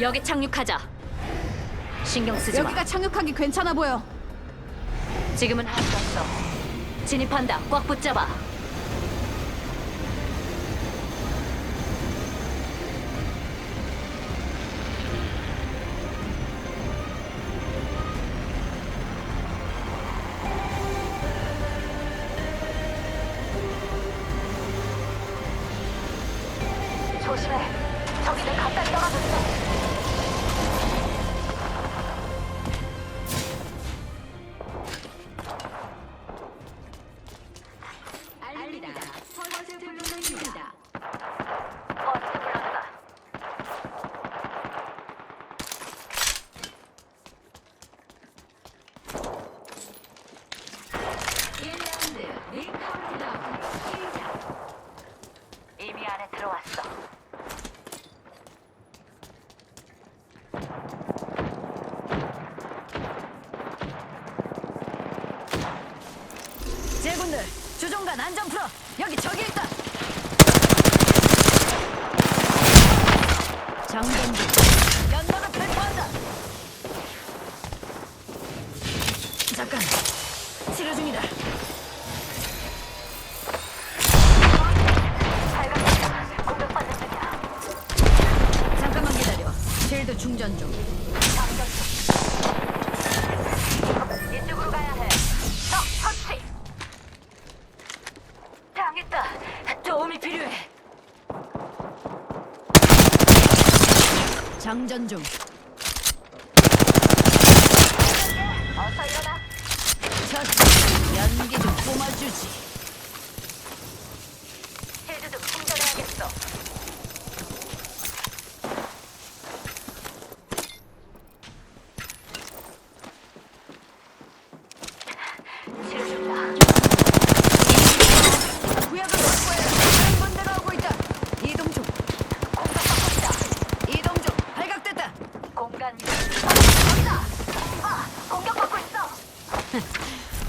여기 착륙하자. 신경 쓰지 마. 여기가 착륙하기 괜찮아 보여. 지금은 할수 없어. 진입한다. 꽉 붙잡아. 조심해. 저기 내 가까이 떨어졌어. 군들, 주종관 안전 풀어. 여기 저기 있다. 장전기 연막을 발포한다. 잠깐, 치료 중이다. 잠깐만 기다려. 실드 충전 중. 이쪽으 당했다. 도움이 필요해. 장전 중. 어서 일어나. 첫 연기 좀 뿜어주지. 힐드 좀 충전해야겠어. 치료 중이다. 구역을 확보해. 다른 번대가 오고 있다. 이동 중. 공격받고 있다. 이동 중. 발각됐다. 공간. 저기다. 아, 공격받고 있어.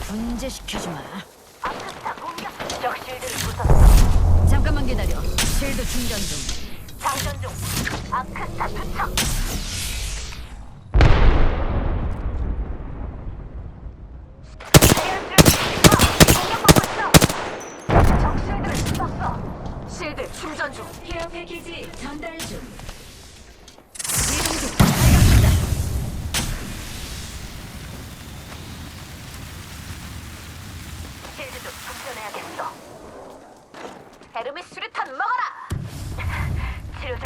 분재시켜주마. 아크스타 공격. 적 실드를 부쉈어. 잠깐만 기다려. 실드 충전 중. 장전 중. 아크스타 투척. 실드 충전 중. 케어 패키지 전달 중. 헤르메 수류탄 먹어라. 치료 중.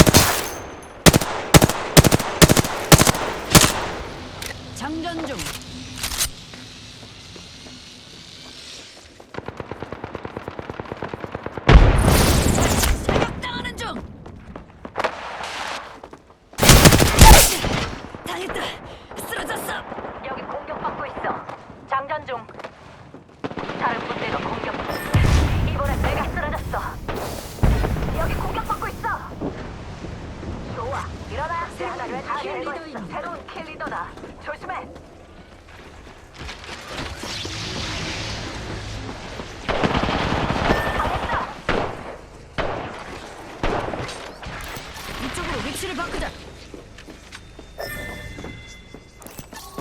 장전 중. 다 있어. 새로운 킬리더다. 조심해. 이쪽으로 위치를 바꾸자.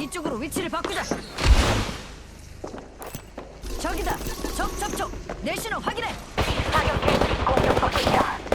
이쪽으로 위치를 바꾸자. 저기다. 적 접촉. 내 신호 확인해. 사격 개시 공격받고 있다.